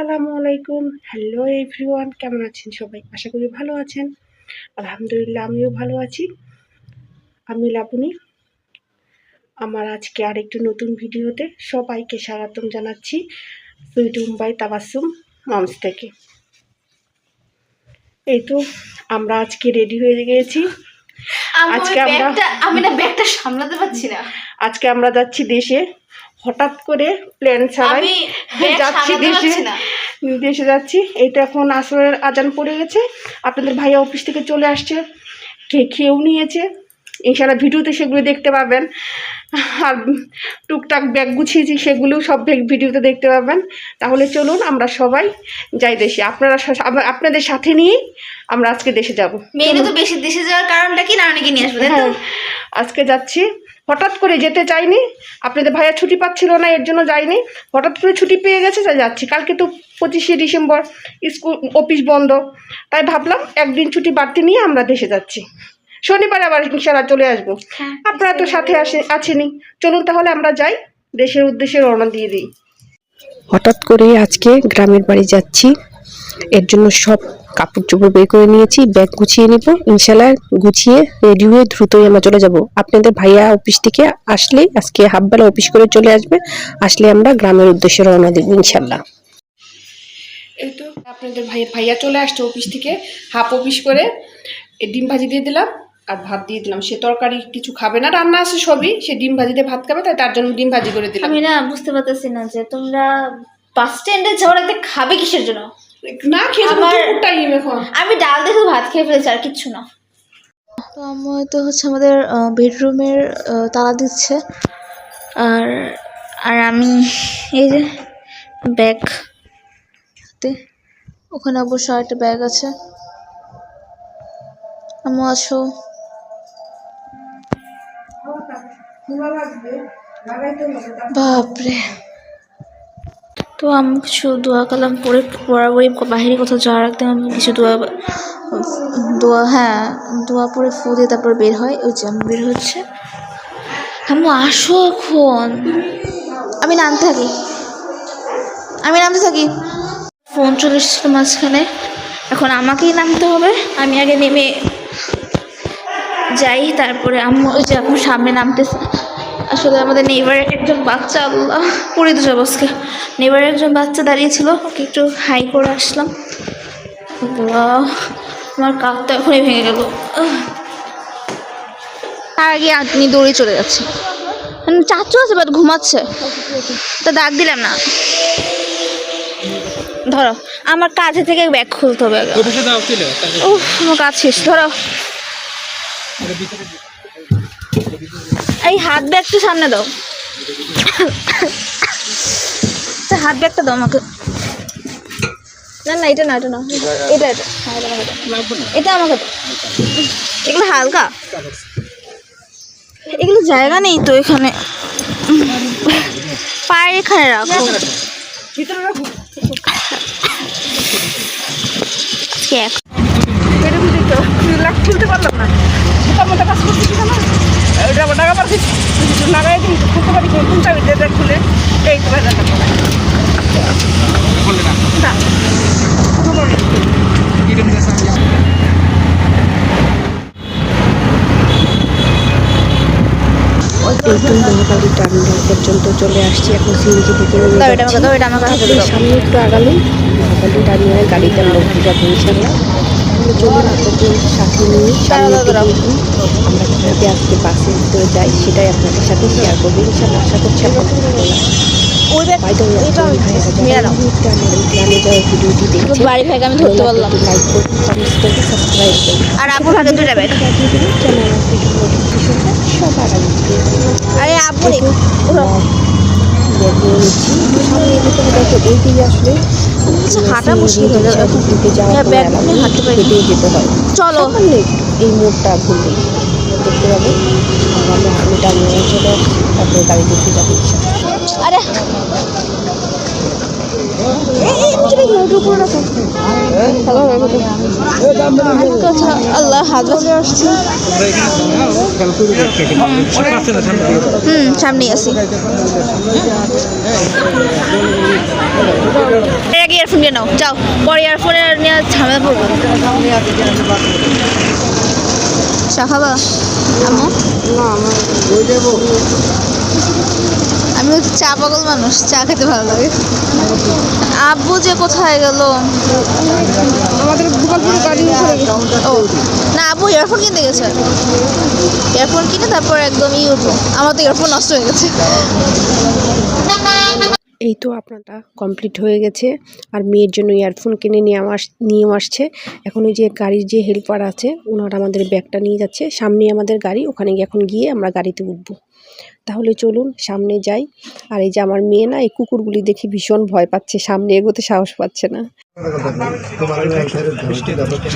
আসসালামু আলাইকুম। Hello everyone কেমন আছেন সবাই? আশা করি ভালো আছেন। আলহামদুলিল্লাহ আমিও ভালো আছি। আমি লাবণী। আমার আজকে আরেকটি নতুন ভিডিওতে সবাইকে স্বাগতম জানাচ্ছি সুইট মুম্বাই তাবাসুম মমস থেকে। এই তো আমরা আজকে রেডি হয়ে গিয়েছি আজকে আমরা- আমি না ব্যাগটা সামলাতে পারছি না। আজকে আমরা যাচ্ছি দেশে। হঠাৎ করে প্ল্যান ছাড়াই যাচ্ছি দেশে। দেশে যাচ্ছি। এই তো এখন আসরের আজান পড়ে গেছে। আপনাদের ভাইয়া অফিস থেকে চলে আসছে। কে খেয়েও নিয়েছে। ইনশাল্লাহ ভিডিওতে সেগুলো দেখতে পাবেন। আর টুকটাক ব্যাগ গুছিয়েছি সেগুলোও সব ভিডিওতে দেখতে পাবেন। তাহলে চলুন আমরা সবাই যাই দেশে। আপনারা আপনাদের সাথে নিয়েই আমরা আজকে দেশে যাব। মেয়েরা তো বেশি দেশে যাওয়ার কারণটা কি? নানাকে নিয়ে আসবে হ্যাঁ। আজকে যাচ্ছি হঠাৎ করে যেতে চাইনি। আপনাদের ভাইয়া ছুটি পাচ্ছিল না এর জন্য যাইনি হঠাৎ করে ছুটি পেয়ে গেছে তাই যাচ্ছি। কালকে তো পঁচিশে ডিসেম্বর স্কুল অফিস বন্ধ। তাই ভাবলাম একদিন ছুটি বাড়তি নিয়ে আমরা দেশে যাচ্ছি। শনিবার আবার ইনশাল্লাহ চলে আসব। হ্যাঁ। আপনারা তো সাথে আসে আছেনি চলুন তাহলে আমরা যাই দেশের উদ্দেশ্যে রওনা দিয়ে দিই। হঠাৎ করে আজকে গ্রামের বাড়ি যাচ্ছি। এর জন্য সব কাপড় চোপড় বের করে নিয়েছি ব্যাগ গুছিয়ে নিব ইনশাল্লাহ গুছিয়ে রেডি হয়ে দ্রুতই আমরা চলে যাব। আপনাদের ভাইয়া অফিস থেকে আসলেই আজকে হাফবেলা অফিস করে চলে আসবে আসলে আমরা গ্রামের উদ্দেশ্যে রওনা দিব ইনশাল্লাহ এই তো আপনাদের ভাইয়া ভাইয়া চলে আসছে অফিস থেকে হাফ অফিস করে। ডিম ভাজি দিয়ে দিলাম আর ভাত দিয়ে দিলাম। সে তরকারি কিছু খাবে না রান্না আছে সবই। সে ডিম ভাজি দিয়ে ভাত খাবে তাই তার জন্য ডিম ভাজি করে দিলাম। আমি না বুঝতে পারতেছি না যে তোমরা বাস স্ট্যান্ডে যাওয়ার আগে খাবে কিসের জন্য? না খেয়ে আমার- টাইম এখন আমি ডাল দেখে ভাত খেয়ে ফেলেছি আর কিচ্ছু না তো আম্মু তো হচ্ছে আমাদের বেডরুমের তালা দিচ্ছে আর আর আমি এই যে ব্যাগ হাতে ওখানে অবশ্য একটা ব্যাগ আছে আম্মু আসো বাপরে তো আমি কিছু দোয়া কালাম পড়ে বরাবরই বাহিরে কোথাও যাওয়ার আগে আমি কিছু দোয়া দোয়া হ্যাঁ দোয়া পরে ফু দিয়ে তারপর বের হয় ওই যে আমি বের হচ্ছে। আম্মু আসো এখন। আমি নামতে থাকি। আমি নামতে থাকি। ফোন চলে এসেছিল মাঝখানে। এখন আমাকেই নামতে হবে। আমি আগে নেমে যাই তারপরে আমি ওই যে আম্মু সামনে নামতেছে। আসলে আমাদের নেইবারের একজন বাচ্চা আল্লাহ। পড়ে তো যাবসকে নেইবারের একজন বাচ্চা দাঁড়িয়েছিল ওকে একটু হাই করে আসলাম। আল্লাহ আমার কাকটা এখনই ভেঙে গেল। তার আগে আপনি দৌড়ে চলে যাচ্ছে। মানে চাচু আছে বাট ঘুমাচ্ছে। তা ডাক দিলাম না। ধরো আমার কাছে থেকে ব্যাগ খুলতে হবে উফ আমার কাজ শেষ। ধরো। এই হাত ব্যাগটা সামনে দাও। আচ্ছা, হাত ব্যাগটা দাও আমাকে। না না এটা না এটা না। এটা এটা। হ্যাঁ এটা আমাকে এগুলো হালকা। এগুলো জায়গা নেই তো এখানে। পায়ের এখানে রাখো। এক খুলতে পারলাম না। তো বাজার টাকা বললে না না কিরম দেশে এই তো মহাকালী টার্মিনাল পর্যন্ত চলে আসছি এখন সিএনজি থেকে সামনে একটু আগালেই মহাকালী টার্মিনাল গাড়িতে লোক যাব ইনশাল্লাহ তাহলে চলুন আপনাদের সাথে নিয়ে সামনে দাঁড়াও। দেখুন আমরা কীভাবে আজকে বাসে ভিতরে যাই সেটাই আপনাদের সাথে শেয়ার করব। ইনশাল্লাহ আশা করছি আপনাদের ভালো বাড়ি থেকে আমি ধরতে পারলাম আর আপুর হাতে দুটা ব্যাগ সবার। আরে আপু সামনে দেখো দিকে আসলে হাঁটা মুশকিল হয়ে যাবে হ্যাঁ, ব্যাগ নিয়ে হাঁটতে পারি। হেঁটেই যেতে হয়। চলো। এই মোড়টা ঘুরলেই। দেখতে পাবেন আমরা আমি টার্মিনাল চলে। তারপরে গাড়িতে উঠে যাব। আরে! আল্লাহ হাত বাজে আসছে হুম সামনে আছি। ইয়ারফোন নিয়ে নাও যাও। পরে ইয়ারফোনে নিয়ে ঝামেলা পড়ব খাবা? আমি হচ্ছে চা পাগল মানুষ চা খেতে ভালো লাগে। আব্বু যে কোথায় গেল? আমাদের গোপালপুরে গাড়ি ও না আব্বু ইয়ারফোন কিনতে গেছে। ইয়ারফোন কিনে তারপর একদম ই উঠবো আমার তো ইয়ারফোন নষ্ট হয়ে গেছে। এই তো আপনারটা কমপ্লিট হয়ে গেছে। আর মেয়ের জন্য ইয়ারফোন কিনে নিয়ে আস নিয়ে আসছে। এখন ওই যে গাড়ির যে হেল্পার আছে, ওনারা আমাদের ব্যাগটা নিয়ে যাচ্ছে। সামনে আমাদের গাড়ি, ওখানে গিয়ে এখন গিয়ে আমরা গাড়িতে উঠবো। তাহলে চলুন, সামনে যাই। আর এই যে আমার মেয়ে না, এই কুকুরগুলি দেখে ভীষণ ভয় পাচ্ছে। সামনে এগোতে সাহস পাচ্ছে না।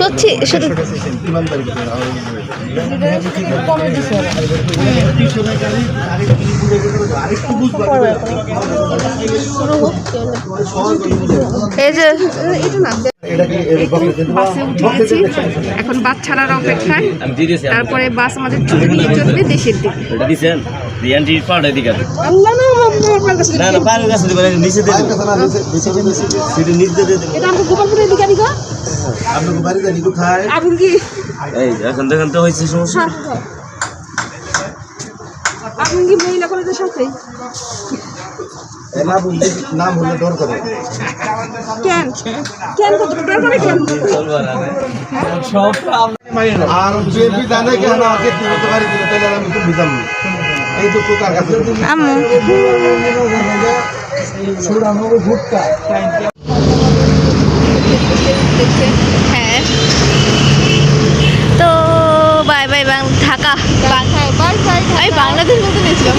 সত্যি এই যে বাসে উঠে গেছি। এখন বাস ছাড়ার অপেক্ষায়। তারপরে বাস আমাদের নিয়ে চলবে দেশের দিকে। সমস্যা আপনি কি মহিলা কলেজের সাথে? নাম উল্লেখ নাম ডর করে। কেন? কেন কত দরকার কেন? আর কেন আমাকে তুই তো বাড়ি দিলে তাহলে আমি তো এই তো কোথার কাছে আম্মু। সুরানো ভুট্টা হ্যাঁ। তো বাই বাই বাং ঢাকা। বাংলাদেশ বলতে নিয়েছিলাম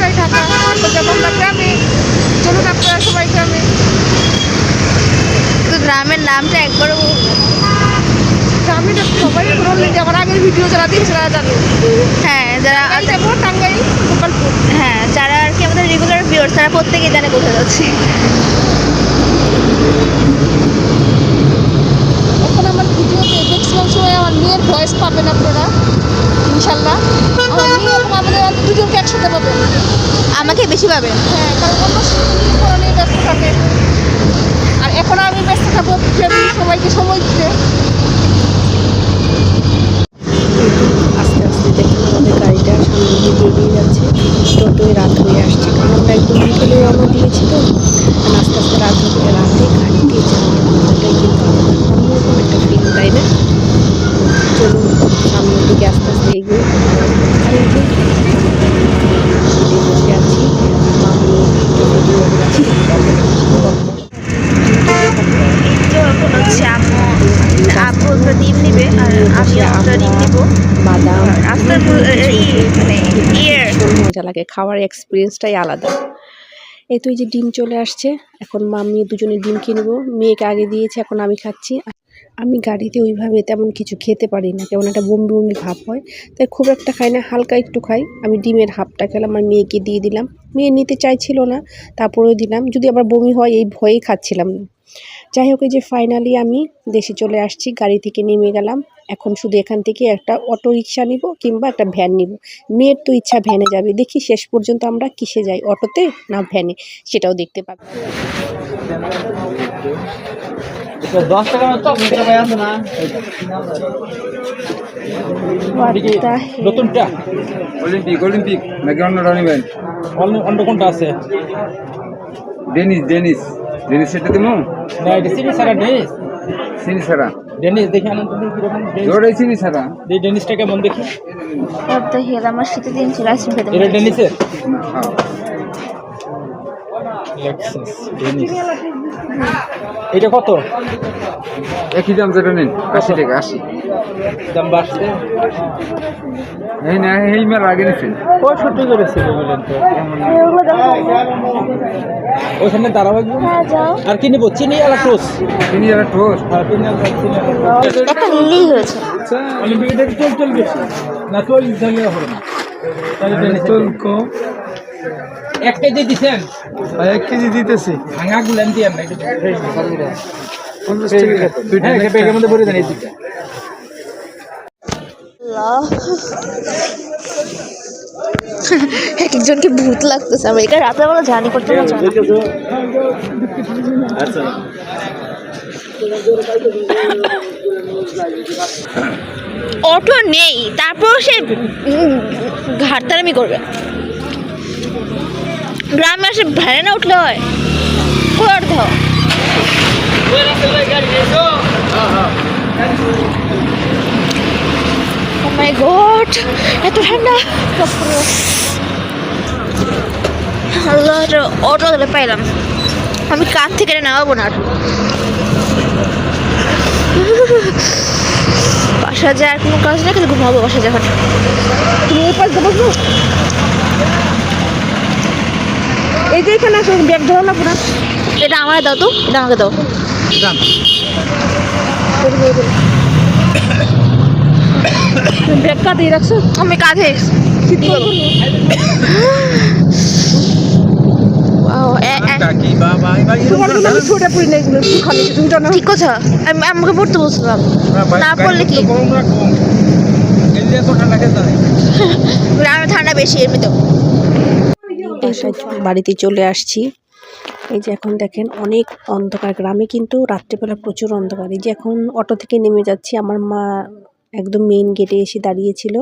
বাই ঢাকা আমরা গ্রামে চলুন আপনারা সবাই গ্রামে তো গ্রামের নামটা একবারও তো সবাই যে আমার আগের ভিডিও যারা দেখছে তারা জানে হ্যাঁ যারা টাঙ্গাইল গোপালপুর হ্যাঁ যারা আর কি আমাদের রেগুলার ভিউয়ার্স তারা প্রত্যেকেই জানে কোথায় যাচ্ছি। এখন আমার ভিডিওতে ম্যাক্সিমাম সময় আমার মেয়ের ভয়েস পাবেন আপনারা। ইনশাল্লাহ। আমার মেয়ে এবং আমাদের দুজনকে একসাথে আমাকে বেশি পাবেন হ্যাঁ কারণ অন্য ব্যস্ত থাকে। আর এখন আমি ব্যস্ত থাকব ফ্যামিলি সবাইকে সময় দিতে। আস্তে আস্তে দেখুন আমাদের গাড়িটা সামনে দিয়ে এগিয়ে যাচ্ছে। যতই রাত হয়ে আসছে কারণ আমরা একদম বিকেলে রওনা দিয়েছি তো। আস্তে আস্তে রাত হয়ে রাতে গাড়ি দিয়ে যাওয়ার মজাটাই কিন্তু আমাদের অন্যরকম একটা ফিল তাই না চলুন সামনের দিকে আস্তে আস্তে এগিয়ে আর এই যে সিটে বসে আছি মামি ভিডিও করছি তো এখন হচ্ছে আম্মু আব্বু একটা ডিম নিবে আর আমি একটা ডিম নিব বাদাম রাস্তার পু- ই মানে ইয়ের ভীষণ মজা লাগে, খাওয়ার এক্সপিরিয়েন্সটাই আলাদা। এই তো এই যে ডিম চলে আসছে, এখন মাম্মি দুজনে ডিম কিনবো মেয়েকে আগে দিয়েছে, এখন আমি খাচ্ছি। আমি গাড়িতে ওইভাবে তেমন কিছু খেতে পারি না, কেমন একটা বমি বমি ভাব হয়। তাই খুব একটা খাই না, হালকা একটু খাই। আমি ডিমের হাফটা খেলাম, আর মেয়েকে দিয়ে দিলাম। মেয়ে নিতে চাইছিল না, তারপরেও দিলাম। যদি আবার বমি হয়, এই ভয়েই খাচ্ছিলাম। না যাই হোক এই যে ফাইনালি আমি দেশে চলে আসছি গাড়ি থেকে নেমে গেলাম। এখন শুধু এখান থেকে একটা অটো রিক্সা নিব কিংবা একটা ভ্যান নিব। মেয়ের তো ইচ্ছা ভ্যানে যাবে। দেখি শেষ পর্যন্ত আমরা কিসে যাই অটোতে না ভ্যানে সেটাও দেখতে পাবো। দশ টাকা নতুনটা অলিম্পিক অলিম্পিক নাকি অন্য অন্য কোনটা আছে? ডেনিস ডেনিস ডেনিস সেটা দিমু না এটা চিনি সারা ডেনিস চিনি সারা। ডেনিস দেখি আনন্দ কীরকম ওটাই চিনি সারা। এই ডেনিসটা কেমন দেখি? আর তো hell আমার শীতের দিন ছিল আইসক্রিম খেতে এটা ডেনিসের না হ্যাঁ লেক্সাস ডেনিস এটা কত? একই দাম যেটা নিন আশি টাকা আশি। দাম বাড়ছে? এই না এই মেলা আগে নিচ্ছেন করেছে বললেন তো। ওইখানে দাঁড়াবো আর কি নিবো? চিনি আর টোস চিনি আর টোস হ্যাঁ একটা নিলেই হয়েছে। অলিম্পিকে চল চল বেশি। না চল দিলে হবে না। চল কম। এক কেজি এক কেজি দিতেছি। ভাঙা গুলান দিয়ে এক একজনকে ভূত লাগতেছে আমি এখানে রাতের বেলা জার্নি করতে অটো নেই, তারপর সে ঘাটতারামি করবে। গ্রামে আসে ভ্যানে না উঠলে হয়? কই মাই গড আমি কার থেকে নামাবো না বাসা যায় আর কোনো কাজ নেই, কিন্তু ঘুমাবো বাসা যখন। তুমি বসবো এই যে এখানে ব্যাগ ধরো না পুরা। এটা আমার দাও তো এটা আমাকে দাও। ব্যাগ কাঁদিয়ে রাখছো? আমি কাঁধে। আমি ঠিক কথা আমাকে পড়তে বলছিলাম। না পড়লে কি? তো ঠান্ডা বেশি এমনি চ- বাড়িতে চলে আসছি। এই যে এখন দেখেন অনেক অন্ধকার গ্রামে কিন্তু রাত্রেবেলা প্রচুর অন্ধকার। এই যে এখন অটো থেকে নেমে যাচ্ছি আমার মা একদম মেইন গেটে এসে দাঁড়িয়েছিল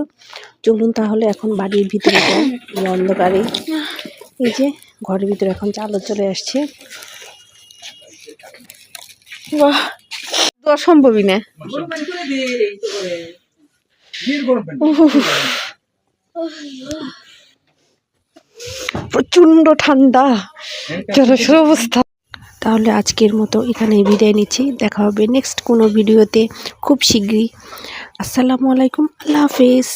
চলুন তাহলে এখন বাড়ির ভিতরে এই অন্ধকারে। এই যে ঘরের ভিতরে এখন চালো চলে আসছে। বাহ দেওয়া সম্ভবই না প্রচণ্ড ঠান্ডা। জলসর অবস্থা। তাহলে আজকের মতো এখানে বিদায় নিচ্ছি। দেখা হবে নেক্সট কোনো ভিডিওতে খুব শীঘ্রই। আসসালামু আলাইকুম। আল্লাহ হাফেজ।